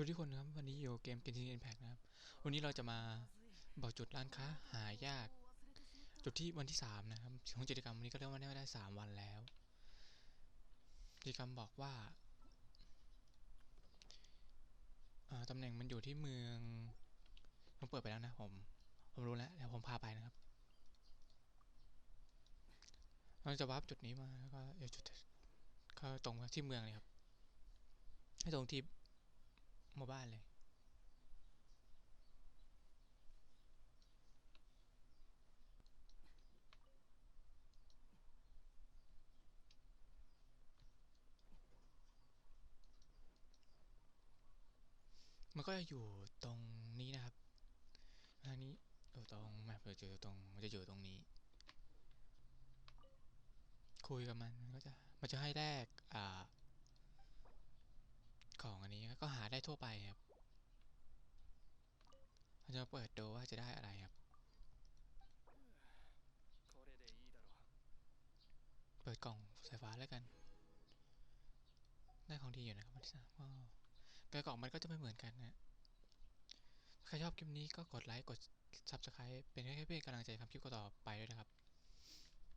วัสดีทุกคนนะครับวันนี้อยู่เกม Genshin Impact นะครับ วันนี้เราจะมาบอกจุดร้านค้าหายาก จุดที่วันที่สามนะครับของกิจกรรมวันนี้ก็เรียกว่าได้สามวันแล้ว กิจกรรมบอกว่าาตำแหน่งมันอยู่ที่เมืองผมเปิดไปแล้วนะผม ผมรู้แล้วเดี๋ยวผมพาไปนะครับ เราจะวาร์ปจุดนี้มาแล้วก็เดี๋ยวจุดเขาตรงที่เมืองเลยครับ ให้ตรงที่ หมู่บ้านเลย มันก็จะอยู่ตรงนี้นะครับอันนี้อยู่ตรงแมปจะอยู่ตรงมันจะอยู่ตรงนี้ คุยกับมันมันก็จะมันจะให้แลกอ่า ของอันนี้ก็หา ได้ทั่วไปครับเราจะเปิดดูว่าจะได้อะไรครับ เปิดกล่องสายฟ้าแล้วกัน ได้ของดีอยู่นะครับพี่สามก็แต่กล่องมันก็จะไม่เหมือนกันนะใครชอบคลิปนี้ก็กดไลค์กด Subscribe เป็นแค่เพื่อนกำลังใจทำคลิปต่อไปด้วยนะครับ